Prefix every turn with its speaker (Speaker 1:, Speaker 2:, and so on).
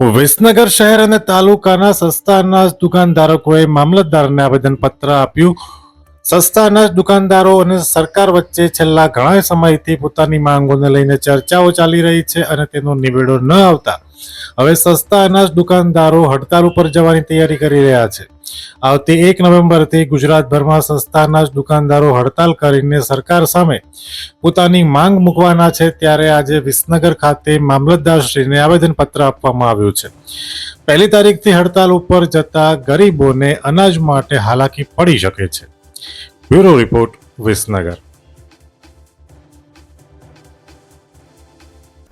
Speaker 1: વિસનગર શહેર અને તાલુકાના સસ્તા અનાજ દુકાનધારકોએ મામલતદારને આવેદનપત્ર આપ્યું. સસ્તા અનાજ દુકાનદારો અને સરકાર વચ્ચે છેલ્લા ઘણા સમયથી પોતાની માંગોને લઈને ચર્ચાઓ ચાલી રહી છે અને તેનો નિવેડો ન આવતા. હવે સસ્તા અનાજ દુકાનદારો હડતાલ ઉપર જવાની તૈયારી કરી રહ્યા છે. આવતી એક નવેમ્બરથી ગુજરાતભરમાં સંસ્થાના જ દુકાનદારો હડતાલ કરીને સરકાર સામે પોતાની માંગ મૂકવાના છે ત્યારે આજે વિસનગર ખાતે મામલતદારશ્રીને આવેદનપત્ર આપવામાં આવ્યું છે. પહેલી તારીખથી હડતાલ ઉપર જતા ગરીબોને અનાજ માટે હાલાકી પડી શકે છે. Bureau report Visnagar.